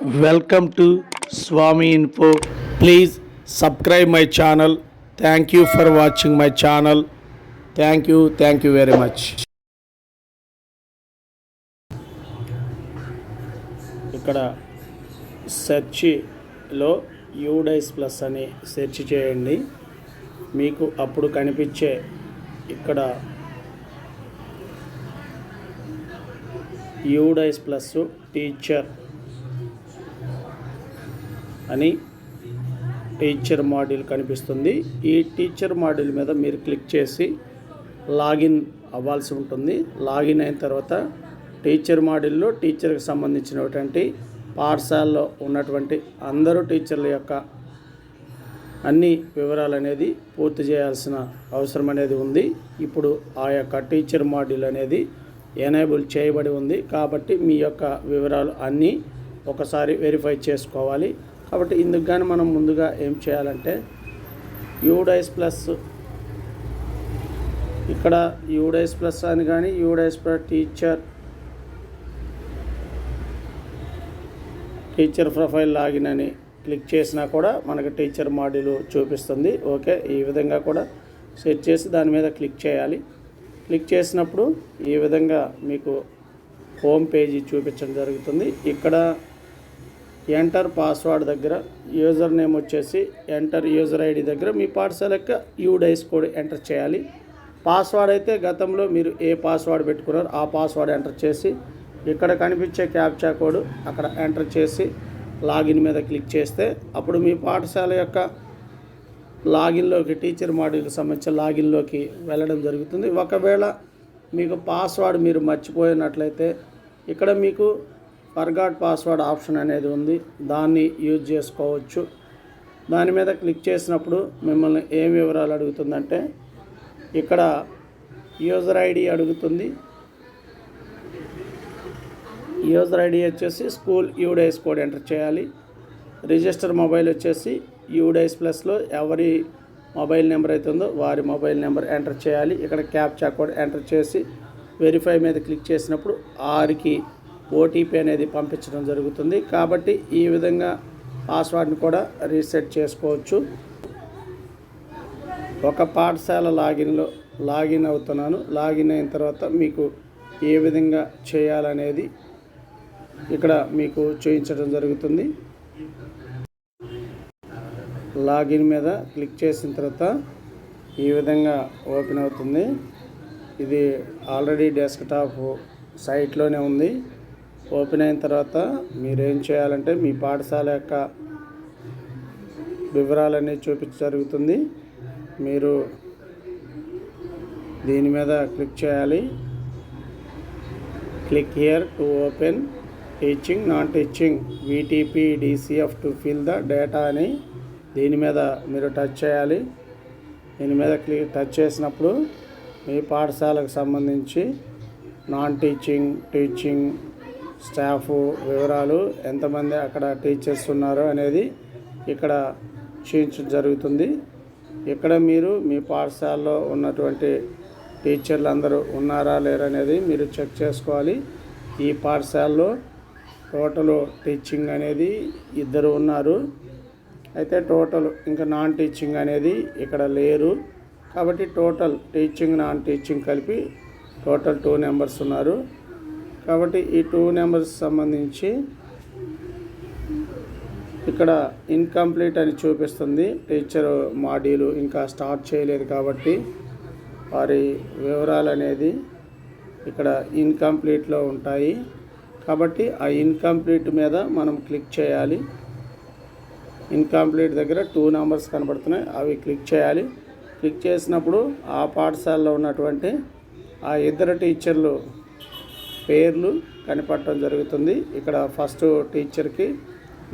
Welcome to Swami info. Please subscribe my channel. Thank you for watching my channel thank you thank you very much ఇక్కడ సెర్చ్లో UDISE plus అని search చేయండి. మీకు అప్పుడు కనిపించే ఇక్కడ యూడైస్ ప్లస్ టీచర్ అని టీచర్ మాడ్యూల్ కనిపిస్తుంది. ఈ టీచర్ మాడ్యూల్ మీద మీరు క్లిక్ చేసి లాగిన్ అవ్వాల్సి ఉంటుంది. లాగిన్ అయిన తర్వాత టీచర్ మాడ్యూల్లో టీచర్కి సంబంధించినటువంటి పాఠశాలలో ఉన్నటువంటి అందరూ టీచర్ల యొక్క అన్ని వివరాలు అనేది పూర్తి చేయాల్సిన అవసరం అనేది ఉంది. ఇప్పుడు ఆ యొక్క టీచర్ మాడ్యూల్ అనేది ఎనేబుల్ చేయబడి ఉంది. కాబట్టి మీ యొక్క వివరాలు అన్నీ ఒకసారి వెరిఫై చేసుకోవాలి. కాబట్టి ఇందుకు కానీ మనం ముందుగా ఏం చేయాలంటే యూడైస్ ప్లస్ ఇక్కడ యూడైస్ ప్లస్ అని కానీ UDISE plus teacher teacher profile login అని క్లిక్ చేసినా కూడా మనకు టీచర్ మాడ్యూల్ చూపిస్తుంది. ఓకే ఈ విధంగా కూడా సెట్ చేసి దాని మీద క్లిక్ చేయాలి. క్లిక్ చేసినప్పుడు ఈ విధంగా మీకు హోమ్ పేజీ చూపించడం జరుగుతుంది. ఇక్కడ ఎంటర్ పాస్వర్డ్ దగ్గర యూజర్ నేమ్ వచ్చేసి ఎంటర్ యూజర్ ఐడి దగ్గర మీ పాఠశాల యొక్క యూడైస్ కోడ్ ఎంటర్ చేయాలి. పాస్వర్డ్ అయితే గతంలో మీరు ఏ పాస్వర్డ్ పెట్టుకున్నారో ఆ పాస్వర్డ్ ఎంటర్ చేసి ఇక్కడ కనిపించే క్యాప్చా కోడ్ అక్కడ ఎంటర్ చేసి లాగిన్ మీద క్లిక్ చేస్తే అప్పుడు మీ పాఠశాల యొక్క లాగిన్లోకి టీచర్ మాడ్యూల్కి సంబంధించిన లాగిన్లోకి వెళ్ళడం జరుగుతుంది. ఒకవేళ మీకు పాస్వర్డ్ మీరు మర్చిపోయినట్లయితే ఇక్కడ మీకు ఫర్గాట్ పాస్వర్డ్ ఆప్షన్ అనేది ఉంది. దాన్ని యూజ్ చేసుకోవచ్చు. దాని మీద క్లిక్ చేసినప్పుడు మిమ్మల్ని ఏం వివరాలు అడుగుతుందంటే ఇక్కడ యూజర్ ఐడి అడుగుతుంది. యూజర్ ఐడి వచ్చేసి స్కూల్ యూడైస్ కోడ్ ఎంటర్ చేయాలి. రిజిస్టర్ మొబైల్ వచ్చేసి యూడైస్ ప్లస్లో ఎవరి మొబైల్ నెంబర్ అయితే ఉందో వారి మొబైల్ నెంబర్ ఎంటర్ చేయాలి. ఇక్కడ క్యాప్చా కోడ్ ఎంటర్ చేసి వెరిఫై మీద క్లిక్ చేసినప్పుడు ఆరుకి ఓటీపీ అనేది పంపించడం జరుగుతుంది. కాబట్టి ఈ విధంగా పాస్వర్డ్ని కూడా రీసెట్ చేసుకోవచ్చు. ఒక పాఠశాల లాగిన్లో లాగిన్ అవుతున్నాను. లాగిన్ అయిన తర్వాత మీకు ఏ విధంగా చేయాలనేది ఇక్కడ మీకు చూపించడం జరుగుతుంది. లాగిన్ మీద క్లిక్ చేసిన తర్వాత ఈ విధంగా ఓపెన్ అవుతుంది. ఇది ఆల్రెడీ డెస్క్టాప్ సైట్లోనే ఉంది. ఓపెన్ అయిన తర్వాత మీరు ఏం చేయాలంటే మీ పాఠశాల యొక్క వివరాలన్నీ చూపించ జరుగుతుంది. మీరు దీని మీద క్లిక్ చేయాలి. Click here to open teaching non teaching VTP DCF to fill the data అని దీని మీద మీరు టచ్ చేయాలి. దీని మీద క్లిక్ టచ్ చేసినప్పుడు మీ పాఠశాలకు సంబంధించి నాన్ టీచింగ్ టీచింగ్ స్టాఫ్ వివరాలు ఎంతమంది అక్కడ టీచర్స్ ఉన్నారో అనేది ఇక్కడ చూపించడం జరుగుతుంది. ఇక్కడ మీరు మీ పాఠశాలలో ఉన్నటువంటి టీచర్లు అందరూ ఉన్నారా లేరా అనేది మీరు చెక్ చేసుకోవాలి. ఈ పాఠశాలలో టోటల్ టీచింగ్ అనేది ఇద్దరు ఉన్నారు. అయితే టోటల్ ఇంకా నాన్ టీచింగ్ అనేది ఇక్కడ లేరు. కాబట్టి టోటల్ టీచింగ్ నాన్ టీచింగ్ కలిపి టోటల్ టూ నెంబర్స్ ఉన్నారు. కాబట్టి ఈ టూ నెంబర్స్ సంబంధించి ఇక్కడ ఇన్కంప్లీట్ అని చూపిస్తుంది. టీచర్ మాడ్యూల్ ఇంకా స్టార్ట్ చేయలేదు కాబట్టి వారి వివరాలు అనేది ఇక్కడ ఇన్కంప్లీట్లో ఉంటాయి. కాబట్టి ఆ ఇన్కంప్లీట్ మీద మనం క్లిక్ చేయాలి. ఇన్కంప్లీట్ దగ్గర టూ నెంబర్స్ కనబడుతున్నాయి. అవి క్లిక్ చేయాలి. క్లిక్ చేసినప్పుడు ఆ పాఠశాలలో ఉన్నటువంటి ఆ ఇద్దరు టీచర్లు పేర్లు కనిపెట్టడం జరుగుతుంది. ఇక్కడ ఫస్ట్ టీచర్కి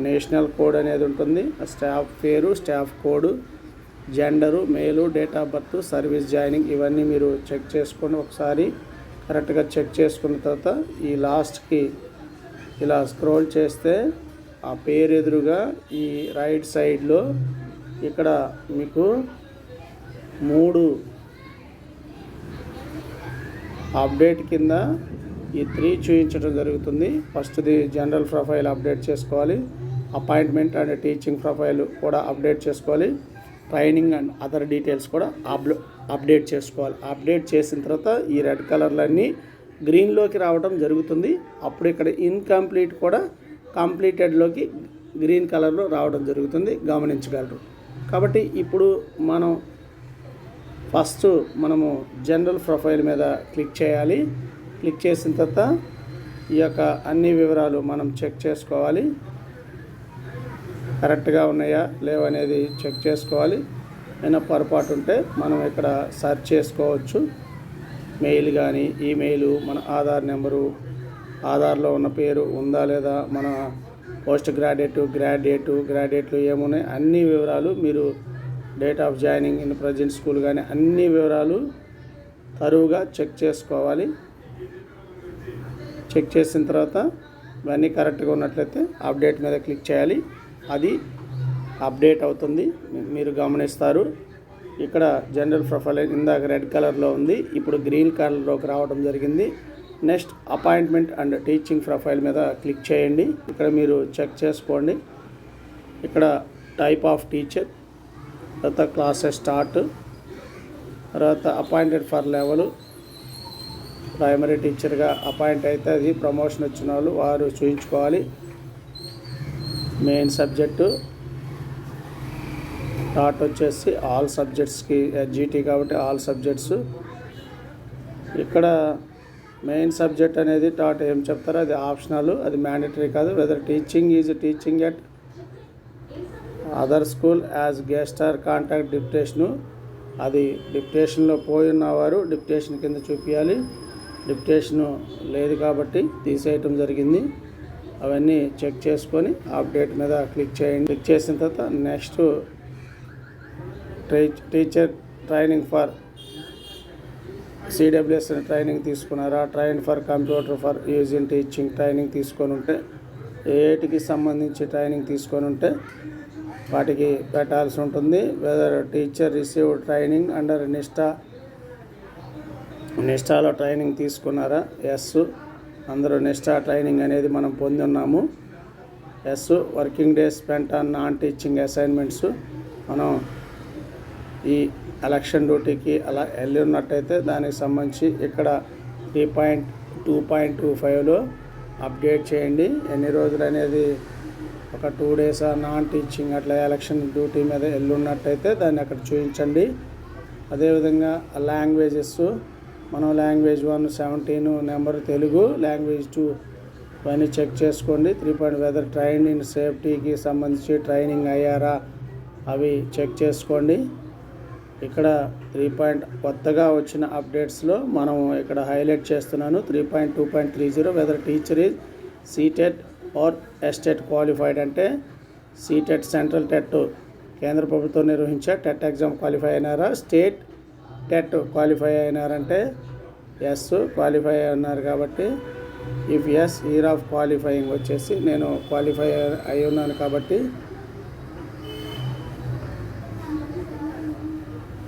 నేషనల్ కోడ్ అనేది ఉంటుంది. స్టాఫ్ పేరు staff code gender male date of birth service joining ఇవన్నీ మీరు చెక్ చేసుకొని ఒకసారి కరెక్ట్గా చెక్ చేసుకున్న తర్వాత ఈ లాస్ట్కి ఇలా స్క్రోల్ చేస్తే ఆ పేరు ఎదురుగా ఈ రైట్ సైడ్లో ఇక్కడ మీకు మూడు అప్డేట్ కింద ఈ త్రీ చూపించడం జరుగుతుంది. ఫస్ట్ది జనరల్ ప్రొఫైల్ అప్డేట్ చేసుకోవాలి. అపాయింట్మెంట్ అండ్ టీచింగ్ ప్రొఫైల్ కూడా అప్డేట్ చేసుకోవాలి. ట్రైనింగ్ అండ్ అదర్ డీటెయిల్స్ కూడా అప్లో అప్డేట్ చేసుకోవాలి. అప్డేట్ చేసిన తర్వాత ఈ రెడ్ కలర్లన్నీ గ్రీన్లోకి రావడం జరుగుతుంది. అప్పుడు ఇక్కడ ఇన్కంప్లీట్ కూడా కంప్లీటెడ్లోకి గ్రీన్ కలర్లో రావడం జరుగుతుంది. గమనించగలరు. కాబట్టి ఇప్పుడు మనం ఫస్ట్ మనము జనరల్ ప్రొఫైల్ మీద క్లిక్ చేయాలి. క్లిక్ చేసిన తర్వాత ఈ యొక్క అన్ని వివరాలు మనం చెక్ చేసుకోవాలి. కరెక్ట్గా ఉన్నాయా? లేవనేది చెక్ చేసుకోవాలి. ఏమైనా పొరపాటు ఉంటే మనం ఇక్కడ సెర్చ్ చేసుకోవచ్చు. మెయిల్ కానీ ఈమెయిల్ మన ఆధార్ నెంబరు ఆధార్లో ఉన్న పేరు ఉందా లేదా మన పోస్ట్ గ్రాడ్యుయేట్ గ్రాడ్యుయేట్ గ్రాడ్యుయేట్లు ఏమున్నాయి అన్ని వివరాలు మీరు date of joining in present school కానీ అన్ని వివరాలు తరువుగా చెక్ చేసుకోవాలి. చెక్ చేసిన తర్వాత ఇవన్నీ కరెక్ట్గా ఉన్నట్లయితే అప్డేట్ మీద క్లిక్ చేయాలి. అది అప్డేట్ అవుతుంది. మీరు గమనిస్తారు. ఇక్కడ జనరల్ ప్రొఫైల్ ఇందాక రెడ్ కలర్లో ఉంది. ఇప్పుడు గ్రీన్ కలర్లోకి రావడం జరిగింది. Next appointment and teaching profile మీద క్లిక్ చేయండి. ఇక్కడ మీరు చెక్ చేసుకోండి. ఇక్కడ టైప్ ఆఫ్ టీచర్ తర్వాత క్లాసెస్ స్టార్ట్ తర్వాత అపాయింటెడ్ ఫర్ లెవెల్ ప్రైమరీ టీచర్గా అపాయింట్ అయితే అది ప్రమోషన్ వచ్చిన వాళ్ళు వారు చూయించుకోవాలి. మెయిన్ సబ్జెక్టు టాట్ వచ్చేసి ఆల్ సబ్జెక్ట్స్కి జీటీ కాబట్టి ఆల్ సబ్జెక్ట్స్ ఇక్కడ మెయిన్ సబ్జెక్ట్ అనేది టాట్ ఏం చెప్తారో అది ఆప్షనల్ అది మ్యాండటరీ కాదు. Whether teaching is teaching at other school as guest or contact deputation అది డిప్టేషన్లో పోయి ఉన్నవారు డిప్టేషన్ కింద చూపించాలి డిప్టేషను లేదు కాబట్టి తీసేయటం జరిగింది. అవన్నీ చెక్ చేసుకొని అప్డేట్ మీద క్లిక్ చేయండి. క్లిక్ చేసిన తర్వాత next teacher training for CWS training తీసుకున్నారా? Train for computer for use in teaching training తీసుకొని ఉంటే ఏటికి సంబంధించి ట్రైనింగ్ తీసుకొని ఉంటే వాటికి పెట్టాల్సి ఉంటుంది. Whether teacher receive training under Nishtha నిష్టాలో training తీసుకున్నారా? ఎస్. అందరూ నిష్టా ట్రైనింగ్ అనేది మనం పొంది ఉన్నాము yes. Working days spent on non teaching assignments. మనం ఈ ఎలక్షన్ డ్యూటీకి అలా వెళ్ళి ఉన్నట్టయితే దానికి సంబంధించి ఇక్కడ three point two point two ఫైవ్లో అప్డేట్ చేయండి. ఎన్ని రోజులు అనేది ఒక టూ డేస్ నాన్ టీచింగ్ అట్లా ఎలక్షన్ డ్యూటీ మీద వెళ్ళున్నట్టయితే దాన్ని అక్కడ చూపించండి. అదేవిధంగా లాంగ్వేజెస్ మనం language one seventeen number Telugu language two ఇవన్నీ చెక్ చేసుకోండి. Three point whether train in సేఫ్టీకి సంబంధించి ట్రైనింగ్ అయ్యారా అవి చెక్ చేసుకోండి. ఇక్కడ త్రీ పాయింట్ కొత్తగా వచ్చిన అప్డేట్స్లో మనం ఇక్కడ హైలైట్ చేస్తున్నాను. Three point two point three zero whether teacher is CTET or STET qualified అంటే సీటెట్ సెంట్రల్ టెట్ కేంద్ర ప్రభుత్వం నిర్వహించే టెట్ ఎగ్జామ్ క్వాలిఫై అయినారా? స్టేట్ టెట్ క్వాలిఫై అయినారంటే ఎస్ క్వాలిఫై ఉన్నారు కాబట్టి if yes year of qualifying వచ్చేసి నేను క్వాలిఫై అయి ఉన్నాను కాబట్టి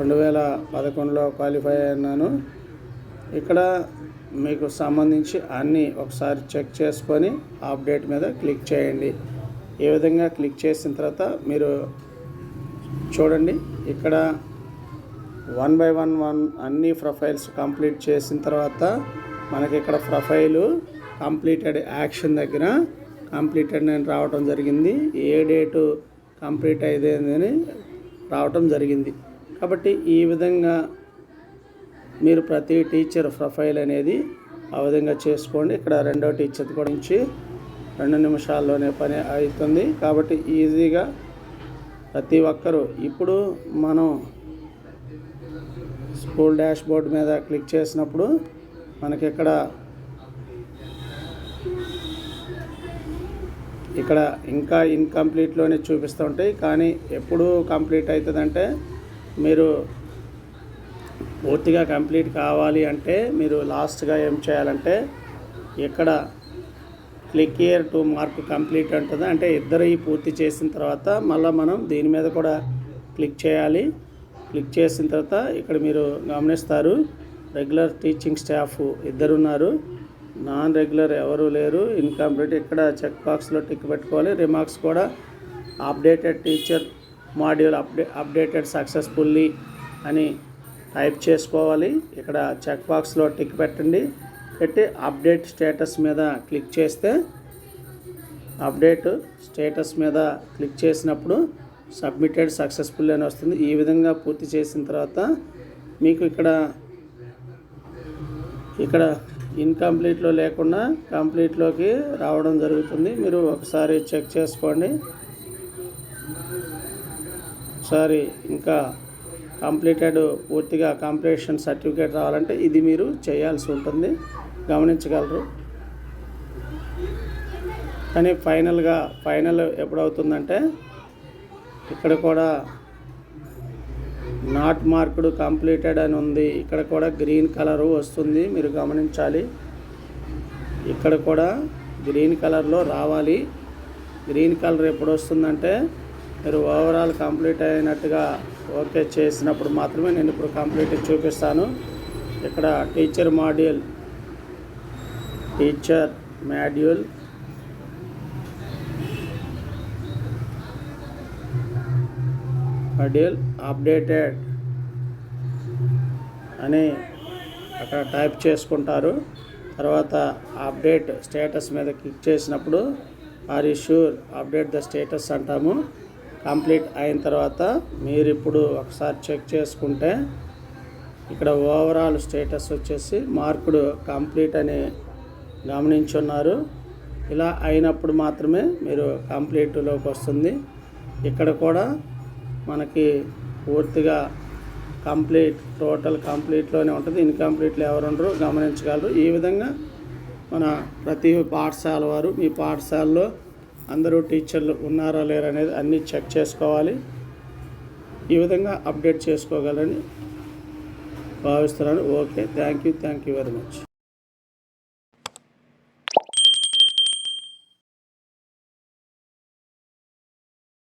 రెండు వేల పదకొండులో క్వాలిఫై అయినాను ఇక్కడ మీకు సంబంధించి అన్నీ ఒకసారి చెక్ చేసుకొని అప్డేట్ మీద క్లిక్ చేయండి. ఏ విధంగా క్లిక్ చేసిన తర్వాత మీరు చూడండి. ఇక్కడ వన్ బై వన్ వన్ అన్ని ప్రొఫైల్స్ కంప్లీట్ చేసిన తర్వాత మనకి ఇక్కడ ప్రొఫైలు కంప్లీటెడ్ యాక్షన్ దగ్గర కంప్లీటెడ్ అని రావటం జరిగింది. ఏ డేటు కంప్లీట్ అయిందని రావటం జరిగింది. కాబట్టి ఈ విధంగా మీరు ప్రతి టీచర్ ప్రొఫైల్ అనేది ఆ విధంగా చేసుకోండి. ఇక్కడ రెండో టీచర్ గురించి రెండు నిమిషాల్లోనే పని అవుతుంది. కాబట్టి ఈజీగా ప్రతి ఒక్కరూ ఇప్పుడు మనం స్కూల్ డాష్ బోర్డ్ మీద క్లిక్ చేసినప్పుడు మనకి ఇక్కడ ఇక్కడ ఇంకా ఇన్కంప్లీట్లోనే చూపిస్తూ ఉంటాయి కానీ ఎప్పుడు కంప్లీట్ అవుతుందంటే మీరు పూర్తిగా కంప్లీట్ కావాలి అంటే మీరు లాస్ట్గా ఏం చేయాలంటే ఇక్కడ click here to mark complete ఉంటుంది అంటే ఇద్దరు ఈ పూర్తి చేసిన తర్వాత మళ్ళీ మనం దీని మీద కూడా క్లిక్ చేయాలి. క్లిక్ చేసిన తర్వాత ఇక్కడ మీరు గమనిస్తారు రెగ్యులర్ టీచింగ్ స్టాఫ్ ఇద్దరు ఉన్నారు నాన్ రెగ్యులర్ ఎవరు లేరు. ఇన్కంప్లీట్ ఇక్కడ చెక్ బాక్స్లో టిక్ పెట్టుకోవాలి. రిమార్క్స్ కూడా updated teacher module అప్డే updated successfully అని టైప్ చేసుకోవాలి. ఇక్కడ చెక్ బాక్స్లో టిక్ పెట్టండి. పెట్టి అప్డేట్ స్టేటస్ మీద క్లిక్ చేస్తే అప్డేట్ స్టేటస్ మీద క్లిక్ చేసినప్పుడు సబ్మిటెడ్ సక్సెస్ఫుల్ అని వస్తుంది. ఈ విధంగా పూర్తి చేసిన తర్వాత మీకు ఇక్కడ ఇక్కడ ఇన్కంప్లీట్లో లేకుండా కంప్లీట్లోకి రావడం జరుగుతుంది. మీరు ఒకసారి చెక్ చేసుకోండి. ఒకసారి ఇంకా కంప్లీటెడ్ పూర్తిగా కంప్లీషన్ సర్టిఫికేట్ రావాలంటే ఇది మీరు చేయాల్సి ఉంటుంది. గమనించగలరు. కానీ ఫైనల్గా ఫైనల్ ఎప్పుడవుతుందంటే ఇక్కడ కూడా నాట్ మార్క్డ్ కంప్లీటెడ్ అని ఉంది. ఇక్కడ కూడా గ్రీన్ కలర్ వస్తుంది. మీరు గమనించాలి. ఇక్కడ కూడా గ్రీన్ కలర్లో రావాలి. గ్రీన్ కలర్ ఎప్పుడు వస్తుందంటే మీరు ఓవరాల్ కంప్లీట్ అయినట్టుగా ఓకే చేసినప్పుడు మాత్రమే నేను ఇప్పుడు కంప్లీట్ చూపిస్తాను. ఇక్కడ teacher module teacher module schedule updated అని అక్కడ టైప్ చేసుకుంటారు. తర్వాత అప్డేట్ స్టేటస్ మీద క్లిక్ చేసినప్పుడు are you sure update the status అంటాము. కంప్లీట్ అయిన తర్వాత మీరు ఇప్పుడు ఒకసారి చెక్ చేసుకుంటే ఇక్కడ ఓవరాల్ స్టేటస్ వచ్చేసి మార్కుడు కంప్లీట్ అని గమనించున్నారు. ఇలా అయినప్పుడు మాత్రమే మీరు కంప్లీట్లోకి వస్తుంది. ఇక్కడ కూడా మనకి పూర్తిగా కంప్లీట్ టోటల్ కంప్లీట్లోనే ఉంటుంది. ఇన్కంప్లీట్లో ఎవరుండరు గమనించగలరు. ఈ విధంగా మన ప్రతి పాఠశాల వారు మీ పాఠశాలలో అందరూ టీచర్లు ఉన్నారా లేరా అనేది అన్నీ చెక్ చేసుకోవాలి. ఈ విధంగా అప్డేట్ చేసుకోగలని భావిస్తున్నాను. Okay thank you thank you very much.